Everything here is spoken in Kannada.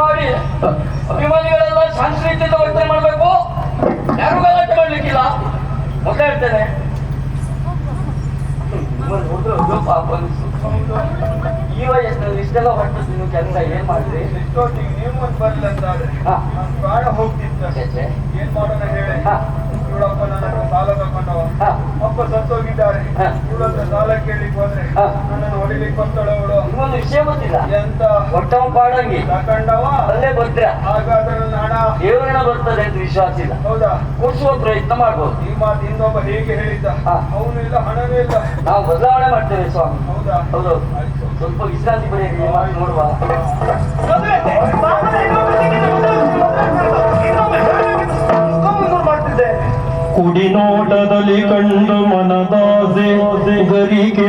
ಮಾಡಿ. ಅಭಿಮಾನಿಗಳೆಲ್ಲ ಶಾಂತಿ ರೀತಿಯಿಂದ ವರ್ತನೆ ಮಾಡಬೇಕು. ಯಾರು ಗಲಾಟೆ ಮಾಡ್ಲಿಕ್ಕಿಲ್ಲ. ಮೊದಲೇ ಹೇಳ್ತೇನೆ. ಈ ವಯಸ್ಸಿನಲ್ಲಿ ಇಷ್ಟೆಲ್ಲ ಹೊರಟದ್ದು ನೀವು ಕೆಲಸ ಏನ್ ಮಾಡಿದ್ರಿ? ಎಷ್ಟೊತ್ತಿಗೆ ನೀವು ಬರ್ಲಿಲ್ಲ ಅಂತ ಬಾಳ ಹೋಗ್ತಿದ್ದೆ. ಏನ್ ಮಾಡೋದ ಹೇಳಿ? ಇವಳಪ್ಪ ನನ್ನ ಸಾಲ ತಗೊಂಡವ ಹಾ. ಅಪ್ಪ ಸತ್ತೋಗಿದ್ದಾರೆ. ಇವಳ ಹತ್ರ ಸಾಲ ಕೇಳಿಕ್ ಹೋದ್ರೆ. ನನ್ನನ್ನು ಹೊಡಿಲಿಕ್ಕೆ ಬರ್ತಾಳೆ ಅವಳು. ಇನ್ನೊಂದು ವಿಷಯ ಗೊತ್ತಿಲ್ಲ ಎಂತ? ಹೊಟ್ಟವ ಪಾಡಂಗಿ ತಕೊಂಡವ ಅಲ್ಲೇ ಭದ್ರ ಹಾಗಾದ್ರೆ ನನ್ನ ಹಣ? ದೇವರನ್ನ ಬರ್ತದೆ ಅಂತ ವಿಶ್ವಾಸ ಇಲ್ಲ. ಹೌದಾ? ಕೊಡಿಸುವ ಪ್ರಯತ್ನ ಮಾಡ್ಬೋದು. ಈ ಮಾತು ಇನ್ನೊಬ್ಬ ಹೇಗೆ ಹೇಳಿದ್ದ. ಅವನು ಇಲ್ಲ ಹಣವೇ ಇಲ್ಲ. ನಾವು ಬದಲಾವಣೆ ಮಾಡ್ತೇವೆ ಸ್ವಾಮಿ. ಹೌದಾ? ಹೌದು. ಸ್ವಲ್ಪ ವಿಶ್ರಾಂತಿ ಮಾತು ನೋಡುವ. ಕುಡಿನೋಟದಲ್ಲಿ ಕಂಡು ಮನದಾಸೆ ಗರಿಕೆ